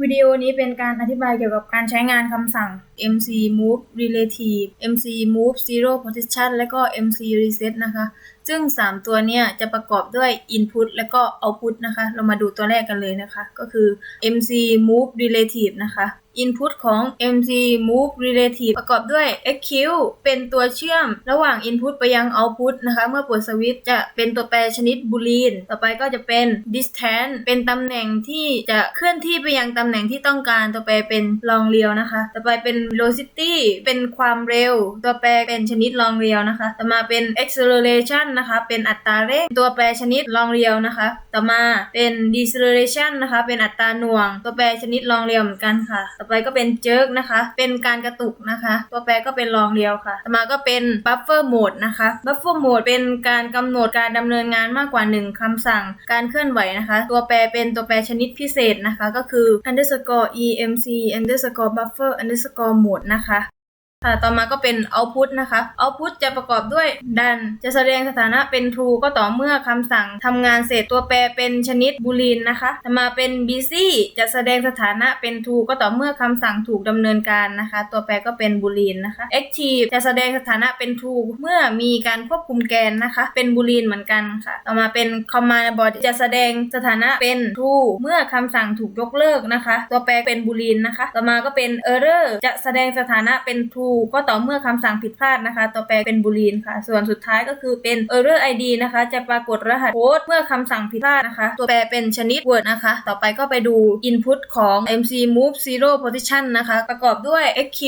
วิดีโอนี้เป็นการอธิบายเกี่ยวกับการใช้งานคำสั่ง mc move relative mc move zero position และก็ mc reset นะคะ ซึ่ง 3 ตัวเนี้ยจะประกอบด้วย input และก็ output นะคะ เรามาดูตัวแรกกันเลยนะคะ ก็คือ mc move relative นะคะ input ของ mc move relative ประกอบด้วย xq เป็นตัวเชื่อมระหว่าง input ไปยัง output นะคะ เมื่อเปิดสวิตช์จะเป็นตัวแปรชนิดบูลีน ต่อไปก็จะเป็น distance เป็นตำแหน่งที่จะเคลื่อนที่ไปยังตำแหน่งที่ต้องการ ตัวแปรเป็น long เรียวนะคะ ต่อไปเป็น velocity เป็นความเร็ว ตัวแปรเป็นชนิด long เรียวนะคะ ต่อมาเป็น acceleration นะคะ เป็นอัตราเร่งตัวแปรชนิด long เรียวนะคะ ต่อมาเป็น deceleration นะคะ เป็นอัตราหน่วง ตัวแปรชนิด long เรียวเหมือนกันค่ะ ต่อไปก็เป็น jerk นะคะ เป็นการกระตุกนะคะ ตัวแปรก็เป็น long เรียวค่ะ ต่อมาก็เป็น buffer mode นะคะ buffer mode เป็นการกำหนดการดำเนินงานมากกว่า 1คำสั่ง การเคลื่อนไหวนะคะ ตัวแปรเป็นตัวแปรชนิดพิเศษนะคะ ก็คือ underscore emc underscore buffer underscore mode นะคะ ค่ะต่อมาก็เป็น output นะคะ output จะประกอบด้วยดันจะแสดงสถานะเป็น true ก็ต่อเมื่อคำสั่งทำงานเสร็จตัวแปรเป็นชนิดบูลีนนะคะต่อมาเป็น busy จะแสดงสถานะเป็น true ก็ต่อเมื่อคำสั่งถูกดำเนินการนะคะ ตัวแปรก็เป็นบูลีนนะคะ active จะแสดงสถานะเป็น true เมื่อมีการควบคุมแกนนะคะ เป็นบูลีนเหมือนกันค่ะ ต่อมาเป็น command body จะแสดงสถานะเป็น true เมื่อคำสั่งถูกยกเลิกนะคะ ตัวแปรเป็นบูลีนนะคะ ต่อมาก็เป็น error จะแสดงสถานะเป็น true ก็ต่อเมื่อคำสั่งผิดพลาดนะคะตัวแปรเป็นบูลีนค่ะ ส่วนสุดท้ายก็คือเป็น error id นะคะ จะปรากฏรหัสโค้ดเมื่อคำสั่งผิดพลาดนะคะ ตัวแปรเป็นชนิด word นะคะ ต่อไปก็ไปดู input ของ mc move zero position นะคะ ประกอบด้วย xq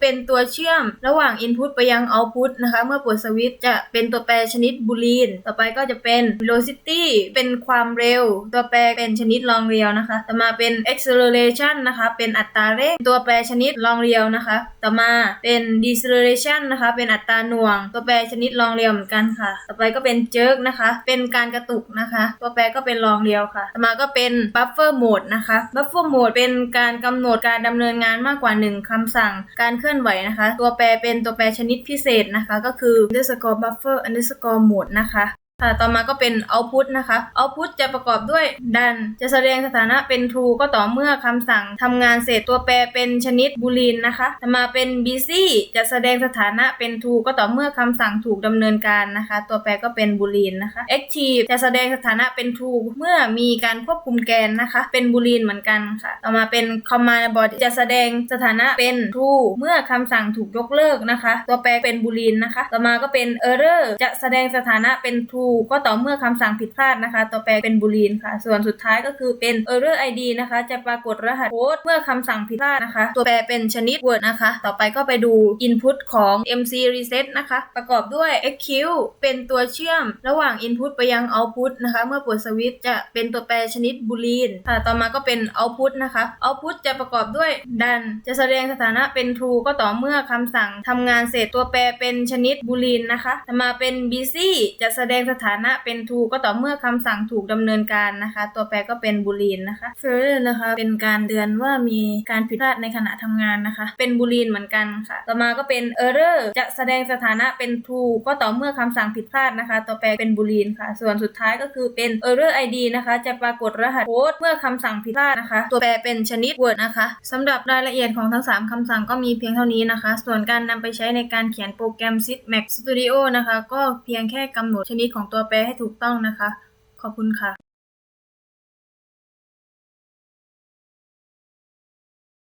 เป็นตัวเชื่อมระหว่าง input ไปยัง output นะคะ เมื่อเปิดสวิตช์จะเป็นตัวแปรชนิดบูลีนต่อไปก็จะเป็น velocity เป็นความเร็ว ตัวแปรเป็นชนิด long เรียวนะคะ ต่อมาเป็น acceleration นะคะ เป็นอัตราเร่ง ตัวแปรชนิด long เรียวนะคะ ต่อมาเเป็น deceleration นะคะ เป็นอัตราหน่วง ตัวแปรชนิด long เรียวเหมือนกันค่ะ ต่อไปก็เป็น jerk นะคะ เป็นการกระตุกนะคะ ตัวแปรก็เป็น long เรียวค่ะ ต่อมาก็เป็น buffer mode นะคะ buffer mode เป็นการกำหนดการดำเนินงานมากกว่า 1คำสั่ง การเคลื่อนไหวนะคะ ตัวแปรเป็นตัวแปรชนิดพิเศษนะคะ ก็คือ underscore buffer underscore mode นะคะ ค่ะต่อมาก็เป็น output นะคะ output จะประกอบด้วยดันจะแสดงสถานะเป็น true ก็ต่อเมื่อคำสั่งทำงานเสร็จตัวแปรเป็นชนิดบูลีนนะคะ ต่อมาเป็น busy จะแสดงสถานะเป็น true ก็ต่อเมื่อคำสั่งถูกดำเนินการนะคะ ตัวแปรก็เป็นบูลีนนะคะ active จะแสดงสถานะเป็น true เมื่อมีการควบคุมแกนนะคะ เป็นบูลีนเหมือนกันค่ะ ต่อมาเป็น command body จะแสดงสถานะเป็น true เมื่อคำสั่งถูกยกเลิกนะคะ ตัวแปรเป็นบูลีนนะคะ ต่อมาก็เป็น error จะแสดงสถานะเป็น true ก็ต่อเมื่อคำสั่งผิดพลาดนะคะตัวแปรเป็นบูลีนค่ะ ส่วนสุดท้ายก็คือเป็น error id นะคะ จะปรากฏรหัสโค้ดเมื่อคำสั่งผิดพลาดนะคะ ตัวแปรเป็นชนิด word นะคะ ต่อไปก็ไปดู input ของ mc reset นะคะ ประกอบด้วย xq เป็นตัวเชื่อมระหว่าง input ไปยัง output นะคะ เมื่อเปิดสวิตช์จะเป็นตัวแปรชนิดบูลีนค่ะต่อมาก็เป็น output นะคะ output จะประกอบด้วยดันจะแสดงสถานะเป็น true ก็ต่อเมื่อคำสั่งทำงานเสร็จตัวแปรเป็นชนิดบูลีนนะคะ ต่อมาเป็น busy จะแสดงสถานะเป็น true ก็ต่อเมื่อคำสั่งถูกดำเนินการนะคะ ตัวแปรก็เป็นบูลีนนะคะ failure นะคะ เป็นการเตือนว่ามีการผิดพลาดในขณะทำงานนะคะ เป็นบูลีนเหมือนกันค่ะ ต่อมาก็เป็น error จะแสดงสถานะเป็น true ก็ต่อเมื่อคำสั่งผิดพลาดนะคะ ตัวแปรเป็นบูลีนค่ะ ส่วนสุดท้ายก็คือเป็น error id นะคะ จะปรากฏรหัสโค้ดเมื่อคำสั่งผิดพลาดนะคะ ตัวแปรเป็นชนิด word นะคะสำหรับรายละเอียดของทั้ง 3คำสั่งก็มีเพียงเท่านี้นะคะ ส่วนการนำไปใช้ในการเขียนโปรแกรม Sys Max Studio นะคะ ก็เพียงแค่กำหนดชนิดของตัวแปรให้ถูกต้องนะคะ ขอบคุณค่ะ